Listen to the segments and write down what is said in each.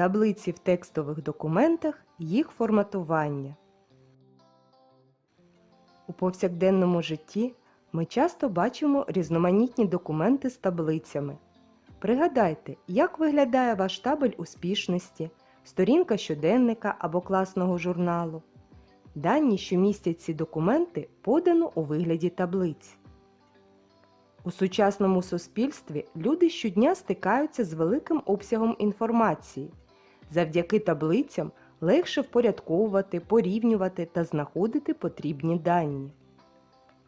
Таблиці в текстових документах, їх форматування. У повсякденному житті ми часто бачимо різноманітні документи з таблицями. Пригадайте, як виглядає ваш табель успішності, сторінка щоденника або класного журналу. Дані, що містять ці документи, подано у вигляді таблиць. У сучасному суспільстві люди щодня стикаються з великим обсягом інформації. Завдяки таблицям легше впорядковувати, порівнювати та знаходити потрібні дані.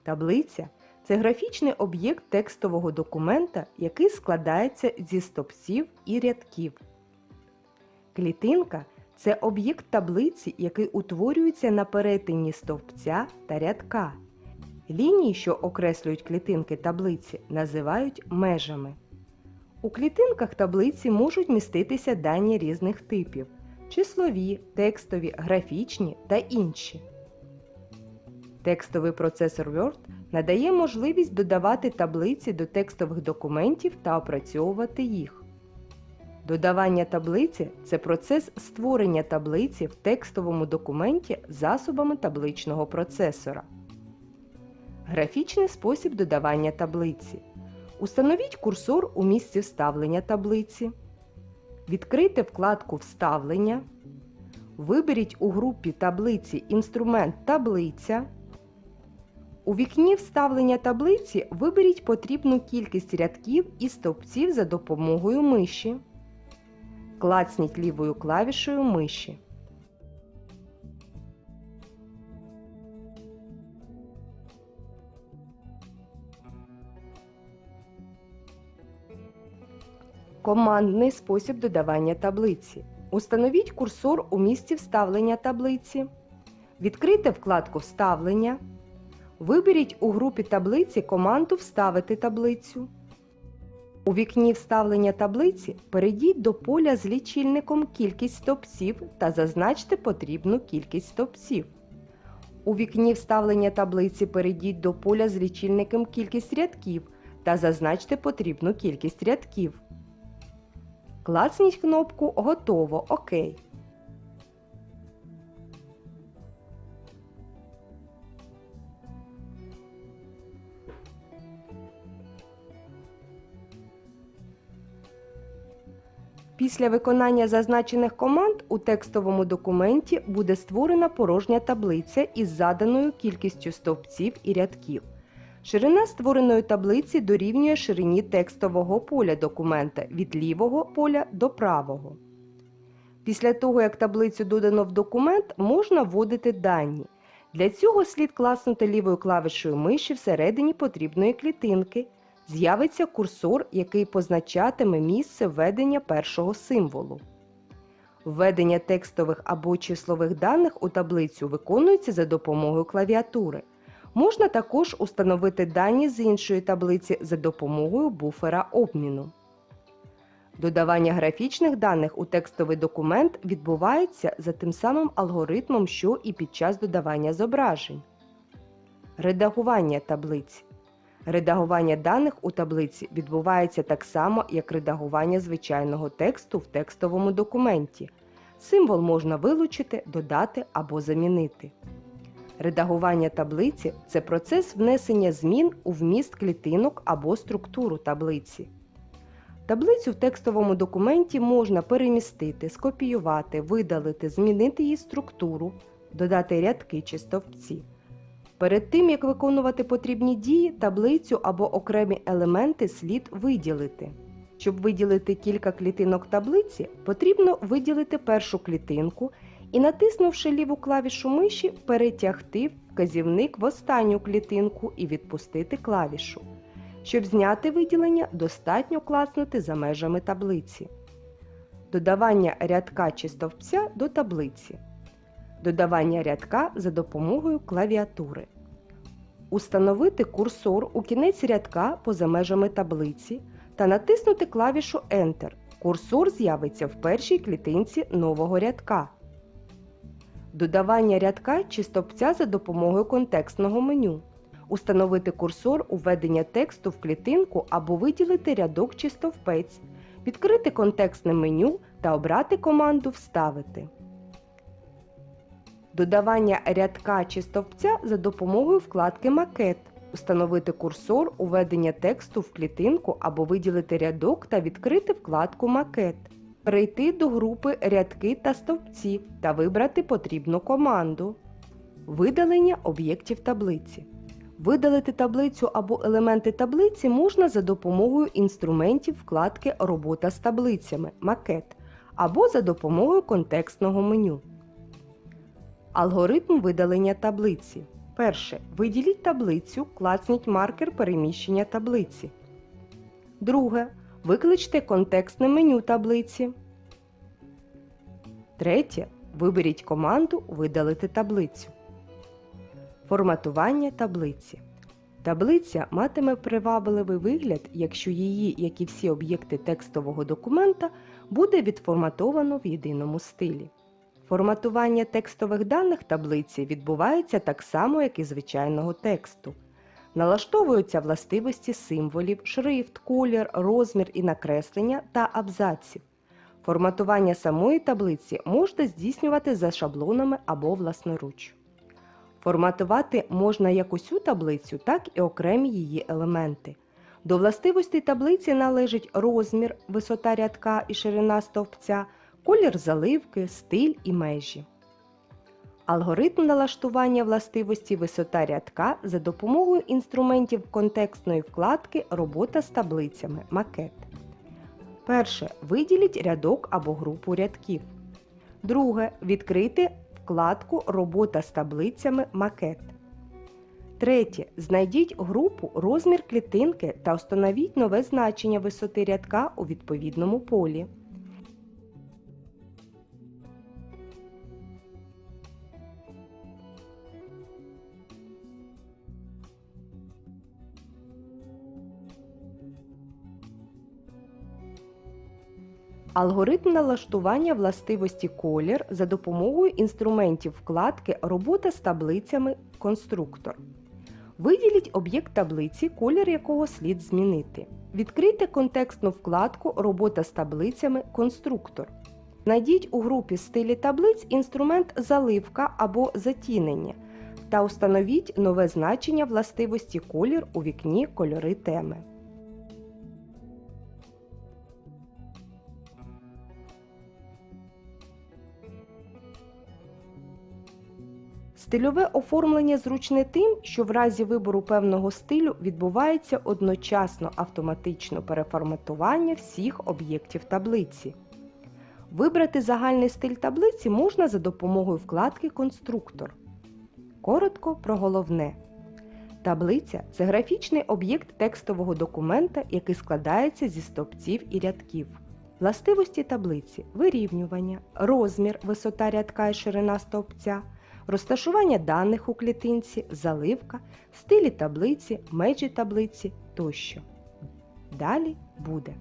Таблиця це графічний об'єкт текстового документа, який складається зі стопців і рядків. Клітинка це об'єкт таблиці, який утворюється на перетині стовпця та рядка. Лінії, що окреслюють клітинки таблиці, називають межами. У клітинках таблиці можуть міститися дані різних типів числові, текстові, графічні та інші. Текстовий процесор Word надає можливість додавати таблиці до текстових документів та опрацьовувати їх. Додавання таблиці це процес створення таблиці в текстовому документі засобами табличного процесора. Графічний спосіб додавання таблиці. Установіть курсор у місці вставлення таблиці. Відкрийте вкладку Вставлення. Виберіть у групі таблиці інструмент Таблиця. У вікні вставлення таблиці виберіть потрібну кількість рядків і стовпців за допомогою миші. Клацніть лівою клавішею миші. Командний спосіб додавання таблиці. Установіть курсор у місці вставлення таблиці. Відкрийте вкладку Вставлення. Виберіть у групі таблиці команду Вставити таблицю. У вікні вставлення таблиці перейдіть до поля з лічильником кількість стовпців та зазначте потрібну кількість стовпців. У вікні вставлення таблиці перейдіть до поля з лічильником кількість рядків та зазначте потрібну кількість рядків. Клацніть кнопку Готово ОК. Після виконання зазначених команд у текстовому документі буде створена порожня таблиця із заданою кількістю стовпців і рядків. Ширина створеної таблиці дорівнює ширині текстового поля документа від лівого поля до правого. Після того, як таблицю додано в документ, можна вводити дані. Для цього слід класнути лівою клавішою миші всередині потрібної клітинки. З'явиться курсор, який позначатиме місце введення першого символу. Введення текстових або числових даних у таблицю виконується за допомогою клавіатури. Можна також установити дані з іншої таблиці за допомогою буфера обміну. Додавання графічних даних у текстовий документ відбувається за тим самим алгоритмом, що і під час додавання зображень. Редагування таблиць. Редагування даних у таблиці відбувається так само, як редагування звичайного тексту в текстовому документі. Символ можна вилучити, додати або замінити. Редагування таблиці це процес внесення змін у вміст клітинок або структуру таблиці. Таблицю в текстовому документі можна перемістити, скопіювати, видалити, змінити її структуру, додати рядки чи стовпці. Перед тим, як виконувати потрібні дії, таблицю або окремі елементи слід виділити. Щоб виділити кілька клітинок таблиці, потрібно виділити першу клітинку і, натиснувши ліву клавішу миші, перетягти вказівник в останню клітинку і відпустити клавішу. Щоб зняти виділення, достатньо класнути за межами таблиці. Додавання рядка чи стовпця до таблиці. Додавання рядка за допомогою клавіатури. Установити курсор у кінець рядка поза межами таблиці та натиснути клавішу Enter. Курсор з'явиться в першій клітинці нового рядка. Додавання рядка чи стовпця за допомогою контекстного меню. Установити курсор у введення тексту в клітинку або виділити рядок чи стовпець. Відкрити контекстне меню та обрати команду Вставити. Додавання рядка чи стовпця за допомогою вкладки Макет. Встановити курсор у введення тексту в клітинку або виділити рядок та відкрити вкладку Макет. Перейти до групи Рядки та стовпці та вибрати потрібну команду. Видалення об'єктів таблиці. Видалити таблицю або елементи таблиці можна за допомогою інструментів вкладки Робота з таблицями Макет або за допомогою контекстного меню. Алгоритм видалення таблиці. Перше. Виділіть таблицю, клацніть маркер переміщення таблиці. Друге. Викличте контекстне меню таблиці. Третє. Виберіть команду Видалити таблицю. Форматування таблиці. Таблиця матиме привабливий вигляд, якщо її, як і всі об'єкти текстового документа, буде відформатовано в єдиному стилі. Форматування текстових даних таблиці відбувається так само, як і звичайного тексту. Налаштовуються властивості символів, шрифт, колір, розмір і накреслення та абзаців. Форматування самої таблиці можна здійснювати за шаблонами або власноруч. Форматувати можна як усю таблицю, так і окремі її елементи. До властивостей таблиці належить розмір, висота рядка і ширина стовпця, колір заливки, стиль і межі. Алгоритм налаштування властивості висота рядка за допомогою інструментів контекстної вкладки Робота з таблицями Макет. Перше. Виділіть рядок або групу рядків. Друге. Відкрити вкладку Робота з таблицями Макет. Третє. Знайдіть групу розмір клітинки та встановіть нове значення висоти рядка у відповідному полі. Алгоритм налаштування властивості колір за допомогою інструментів вкладки Робота з таблицями Конструктор. Виділіть об'єкт таблиці, колір якого слід змінити. Відкрийте контекстну вкладку Робота з таблицями Конструктор. Знайдіть у групі стилі таблиць інструмент заливка або затінення та установіть нове значення властивості колір у вікні Кольори теми. Стильове оформлення зручне тим, що в разі вибору певного стилю відбувається одночасно автоматично переформатування всіх об'єктів таблиці. Вибрати загальний стиль таблиці можна за допомогою вкладки Конструктор. Коротко про головне. Таблиця це графічний об'єкт текстового документа, який складається зі стовпців і рядків. Властивості таблиці вирівнювання, розмір, висота рядка і ширина стовпця, розташування даних у клітинці, заливка, стилі таблиці, межі таблиці тощо. Далі буде.